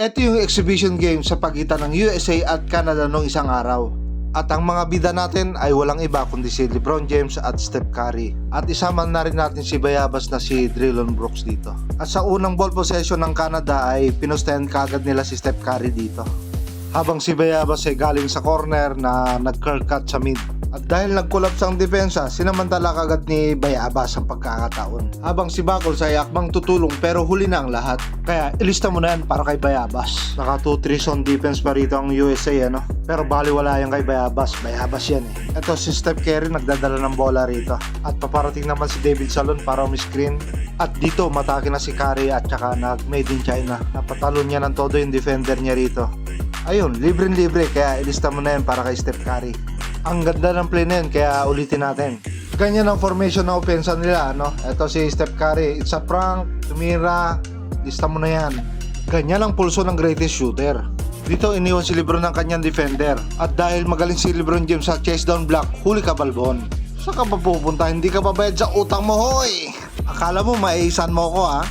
Ito yung exhibition game sa pagitan ng USA at Canada noong isang araw. At ang mga bida natin ay walang iba kundi si LeBron James at Steph Curry. At isama na rin natin si Bayabas na si Drillon Brooks dito. At sa unang ball possession ng Canada ay pinustahan kagad nila si Steph Curry dito. Habang si Bayabas ay galing sa corner na nag-curl cut sa mid. At dahil nag-collapse ang depensa, sinamantala kagad ni Bayabas ang pagkakataon. Habang si Bacols ay akbang tutulong pero huli na ang lahat. Kaya ilista mo na yan para kay Bayabas. Naka 2-3 zone defense pa rito ang USA ano. Pero bali wala yan kay Bayabas. Bayabas yan eh. Ito si Steph Curry nagdadala ng bola rito. At paparating naman si David Salon para screen At dito matake na si Curry at saka nag made in China. Napatalo niya ng todo yung defender niya rito. Ayun, libre-libre kaya ilista mo na yan para kay Steph Curry. Ang ganda ng play na yan, kaya ulitin natin. Ganyan ang formation na opensa nila, no? Ito si Steph Curry, it's a prank, tumira, lista mo na yan. Ganyan ang pulso ng greatest shooter. Dito iniwan si Lebron ng kanyang defender. At dahil magaling si Lebron James sa chase down block, huli ka balbon. Saan ka pa pupunta? Hindi ka babayad sa utang mo, hoy! Akala mo maiisan mo ko, ha?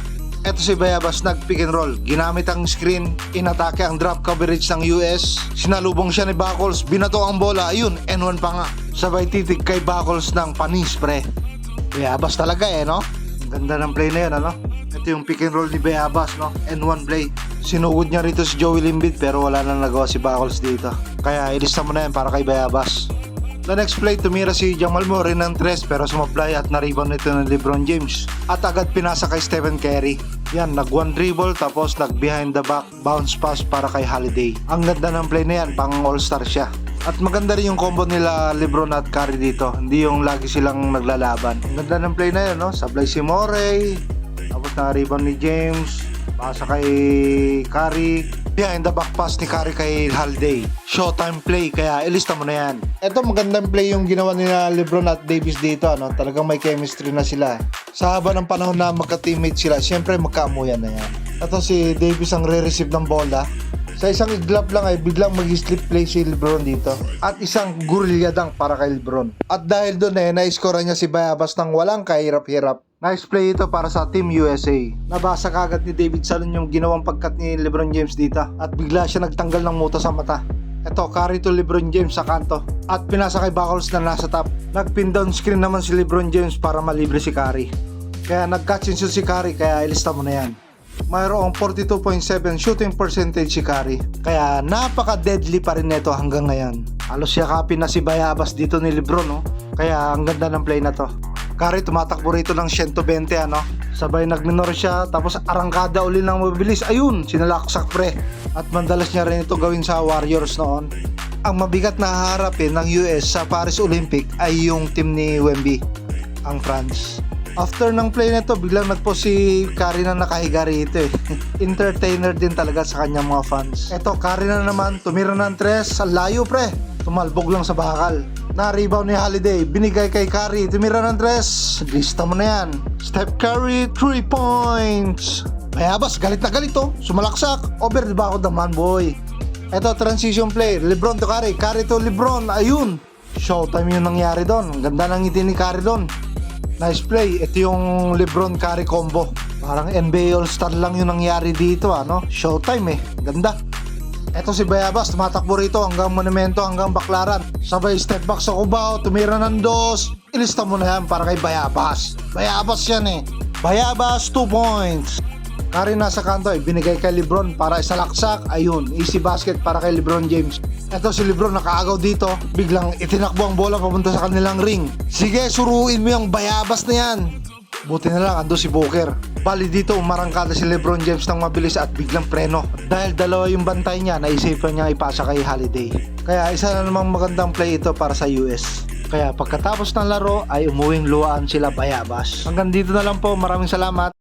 Eto si Bayabas nag pick and roll. Ginamit ang screen, inatake ang drop coverage ng US. Sinalubong siya ni Bacols, binato ang bola. Ayun, N1 pa nga. Sabay titig kay Bacols ng panis, pre. Bayabas talaga eh, no? Ang ganda ng play na yun, ano? Ito yung pick and roll ni Bayabas, no? N1 play. Sinugod niya rito si Joey Limbit pero wala na nagawa si Bacols dito. Kaya ilista mo na yan para kay Bayabas. The next play, tumira si Jamal Murray ng tres pero sumablay at na-rebound nito ng LeBron James. At agad pinasa kay Stephen Curry. Yan, nag one dribble tapos nag behind the back bounce pass para kay Holiday. Ang ganda ng play na yan, pang all-star siya. At maganda rin yung combo nila LeBron at Curry dito. Hindi yung lagi silang naglalaban. Ang ganda ng play na yun, no? Sablay si Murray. Tapos na-rebound ni James. Pasa kay Curry. Behind the back pass ni Curry kay Holiday. Showtime play, kaya ilista mo na yan. Ito magandang play yung ginawa nila Lebron at Davis dito. Ano? Talagang may chemistry na sila. Sa haba ng panahon na magka-teammate sila, syempre magkaamuyan na yan. Ito si Davis ang re-receive ng bola. Sa isang iglap lang ay biglang mag-slip play si Lebron dito. At isang gurilya dunk para kay Lebron. At dahil doon eh, na-score niya si Bayabas ng walang kahirap-hirap. Nice play ito para sa Team USA. Nabasa kagad ni David Salon yung ginawang pagkat ni Lebron James dito. At bigla siya nagtanggal ng muta sa mata. Ito, carry to Lebron James sa kanto. At pinasa kay Buckles na nasa top. Nag-pin down screen naman si Lebron James para malibre si Curry. Kaya nag-catch and si Curry, kaya ilista mo na yan mayroong 42.7 shooting percentage si Curry. Kaya napaka-deadly pa rin nito hanggang ngayon. Halos yakapin na si Bayabas dito ni Lebron, no? Kaya ang ganda ng play na to. Curry tumatakbo rito ng 120, ano? Sabay nagminor siya, tapos arangkada uli ng mabilis. Ayun, sinalaksak pre. At mandalas niya rin ito gawin sa Warriors noon. Ang mabigat na haharapin ng US sa Paris Olympic ay yung team ni Wemby, ang France. After ng play nito, biglang nagpo si Curry na nakahiga rito eh. Entertainer din talaga sa kanyang mga fans. Eto, Curry na naman, tumira ng tres, sa layo pre. Tumalbog lang sa bakal. Na-rebound ni Holiday, binigay kay Curry, tumira ng tres. Lista mo na yan. Steph Curry, 3 points. Mayabas, galit na galit oh. Sumalaksak. Over the back of the man boy. Eto, transition play. Lebron to Curry. Curry to Lebron. Ayun. Showtime yung nangyari doon. Ganda ng ngiti ni Curry doon. Nice play. Ito yung Lebron Curry combo. Parang NBA All-Star lang yung nangyari dito, ano? Showtime eh. Ganda. Ito si Bayabas, tumatakbo rito hanggang Monumento, hanggang Baklaran. Sabay step back sa Cubao, tumira ng dos. Ilista mo na yan para kay Bayabas. Bayabas yan eh. Bayabas, 2 points. Kari nasa kanto ay binigay kay Lebron para isalaksak. Ayun, easy basket para kay Lebron James. Ito si Lebron nakaagaw dito. Biglang itinakbo ang bola papunta sa kanilang ring. Sige, suruin mo yung bayabas na yan. Buti na lang, ando si Booker. Bali dito, umarangkada si Lebron James ng mabilis at biglang preno. Dahil dalawa yung bantay niya, naisipan niya ipasa kay Holiday. Kaya isa na namang magandang play ito para sa US. Kaya pagkatapos ng laro ay umuwing luwaan sila bayabas. Hanggang dito na lang po, maraming salamat.